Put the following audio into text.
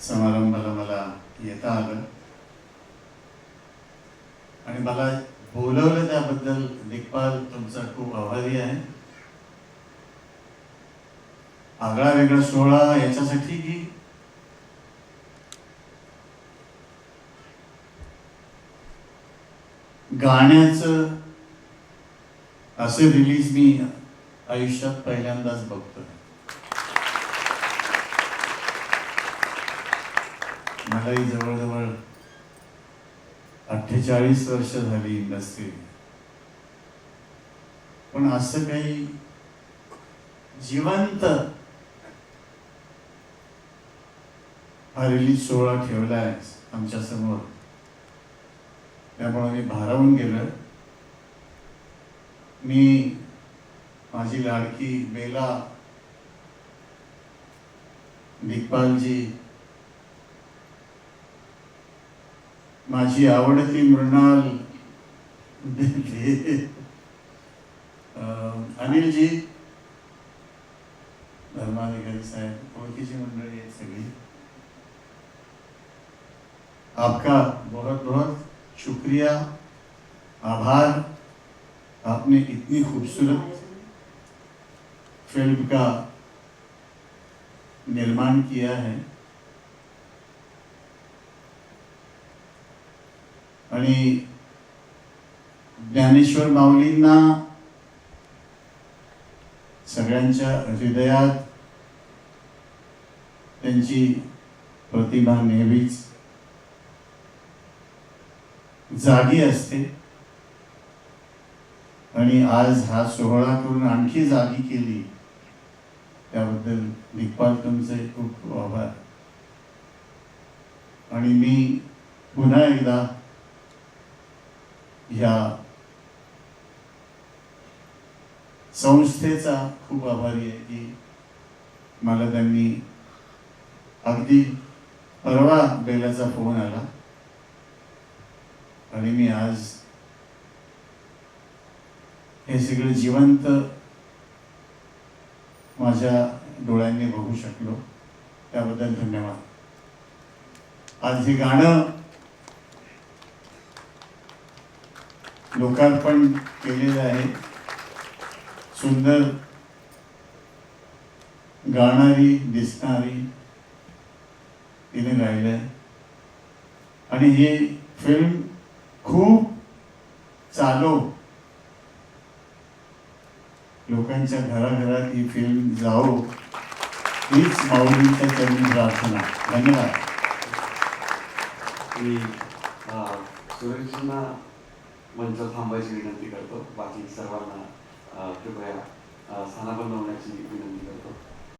समारंभाला मला येता आलं. आणि मला बोलवलं त्याबद्दल दिग्पाल तुमचा खूप आभारी आहे. आगळा वेगळा सोहळा याच्यासाठी की? गाण्याचं असे रिलीज मी आयुष्यात पहिल्यांदाच बघतोय. मलाही जवळजवळ अठ्ठेचाळीस वर्ष झाली इंडस्ट्री पण असं काही जिवंत हा रिलीज सोहळा ठेवलाय आमच्यासमोर. त्यामुळे मी भारावून गेलो मी माझी लाडकी बेला दिग्पालजी माझी आवडती मृणाल अं, अनिलजी. धर्माधिकारी साहेब ओळखीची मंडळी आहे सगळी. आपका बहुत बहुत शुक्रिया. आभार. आपने इतनी खूबसूरत फ़िल्म का निर्माण किया है. आणि ज्ञानेश्वर माऊलींना सगळ्यांच्या हृदयात त्यांची प्रतिभा नेहमीच जागी असते. आणि आज हा सोहळा करून आणखी जागी केली त्याबद्दल दिग्पाल तुमचे खूप खूप आभार. आणि मी पुन्हा एकदा ह्या संस्थेचा खूप आभारी आहे की मला त्यांनी अगदी परवा बेलाचा फोन आला. आणि मी आज हे सगळं जिवंत माझ्या डोळ्यांनी बघू शकलो. त्याबद्दल धन्यवाद. आज हे गाणं लोकार्पण केलेलं आहे. सुंदर गाणारी दिसणारी तिने गायलंय आणि ही फिल्म खूप चालो. लोकांच्या घराघरात ही फिल्म जाओ हीच माऊलींच्या चरणी प्रार्थना. धन्यवाद. मी मंच थांबायची विनंती करतो. बाकी सर्वांना कृपया अं, स्थानापन्न होण्याची विनंती करतो.